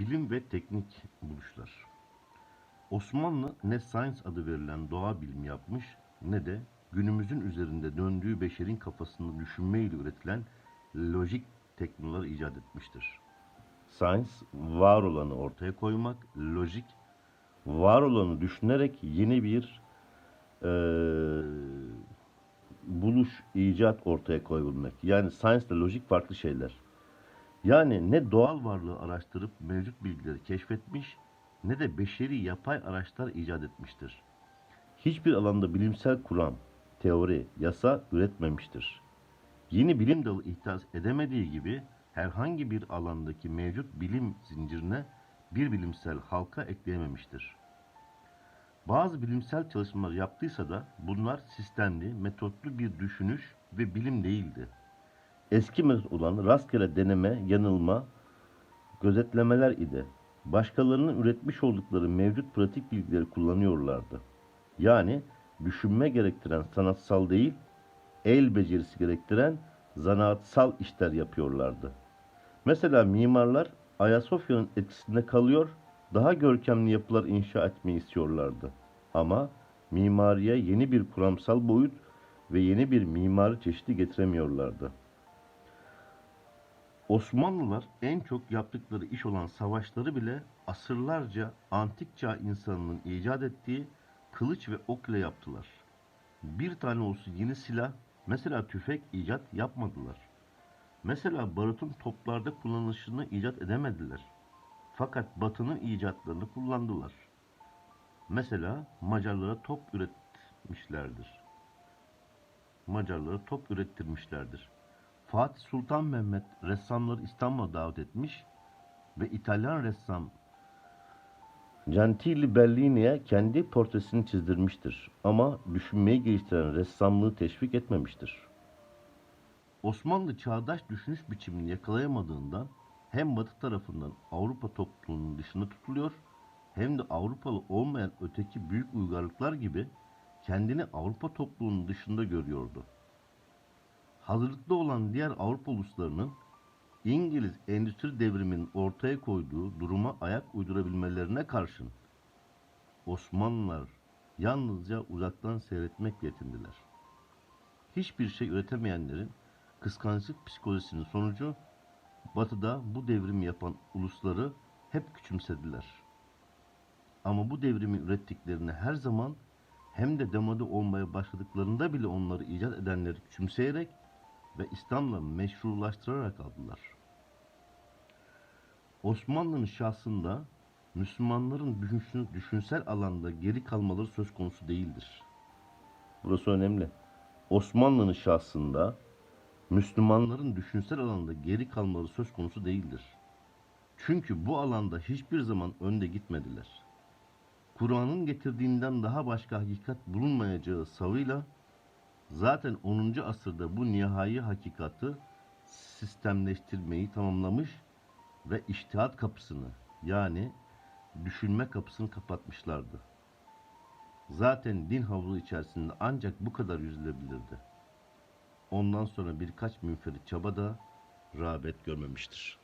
Bilim ve teknik buluşlar. Osmanlı ne science adı verilen doğa bilimi yapmış ne de günümüzün üzerinde döndüğü beşerin kafasında düşünmeyle üretilen lojik teknolojiler icat etmiştir. Science var olanı ortaya koymak, lojik var olanı düşünerek yeni bir eee, buluş, icat ortaya koyabilmek. Yani science ile lojik farklı şeyler. Yani ne doğal varlığı araştırıp mevcut bilgileri keşfetmiş ne de beşeri yapay araçlar icat etmiştir. Hiçbir alanda bilimsel kuram, teori, yasa üretmemiştir. Yeni bilim dalı ihdas edemediği gibi herhangi bir alandaki mevcut bilim zincirine bir bilimsel halka ekleyememiştir. Bazı bilimsel çalışmalar yaptıysa da bunlar sistemli, metotlu bir düşünüş ve bilim değildi. Eski metot olan rastgele deneme, yanılma, gözetlemeler idi. Başkalarının üretmiş oldukları mevcut pratik bilgileri kullanıyorlardı. Yani düşünme gerektiren sanatsal değil, el becerisi gerektiren zanaatsal işler yapıyorlardı. Mesela mimarlar Ayasofya'nın etkisinde kalıyor, daha görkemli yapılar inşa etmeyi istiyorlardı. Ama mimariye yeni bir kuramsal boyut ve yeni bir mimari çeşidi getiremiyorlardı. Osmanlılar en çok yaptıkları iş olan savaşları bile asırlarca antik çağ insanının icat ettiği kılıç ve ok ile yaptılar. Bir tane olsun yeni silah, mesela tüfek icat yapmadılar. Mesela barutun toplarda kullanılışını icat edemediler. Fakat Batı'nın icatlarını kullandılar. Mesela Macarlara top üretmişlerdir. Macarlara top ürettirmişlerdir. Fatih Sultan Mehmet ressamları İstanbul'a davet etmiş ve İtalyan ressam Gentili Bellini'ye kendi portresini çizdirmiştir ama düşünmeyi geliştiren ressamlığı teşvik etmemiştir. Osmanlı çağdaş düşünüş biçimini yakalayamadığından hem Batı tarafından Avrupa topluluğunun dışında tutuluyor hem de Avrupalı olmayan öteki büyük uygarlıklar gibi kendini Avrupa topluluğunun dışında görüyordu. Hazırlıklı olan diğer Avrupa uluslarının İngiliz endüstri devriminin ortaya koyduğu duruma ayak uydurabilmelerine karşın Osmanlılar yalnızca uzaktan seyretmekle yetindiler. Hiçbir şey üretemeyenlerin kıskançlık psikolojisinin sonucu Batı'da bu devrimi yapan ulusları hep küçümsediler. Ama bu devrimi ürettiklerini her zaman hem de demode olmaya başladıklarında bile onları icat edenleri küçümseyerek ve İslam'la meşrulaştırarak aldılar. Osmanlı'nın şahsında Müslümanların düşünsel alanda geri kalmaları söz konusu değildir. Burası önemli. Osmanlı'nın şahsında Müslümanların düşünsel alanda geri kalmaları söz konusu değildir. Çünkü bu alanda hiçbir zaman önde gitmediler. Kur'an'ın getirdiğinden daha başka hakikat bulunmayacağı savıyla zaten 10. asırda bu nihai hakikati sistemleştirmeyi tamamlamış ve iştihat kapısını yani düşünme kapısını kapatmışlardı. Zaten din havuzu içerisinde ancak bu kadar yüzülebilirdi. Ondan sonra birkaç münferit çaba da rağbet görmemiştir.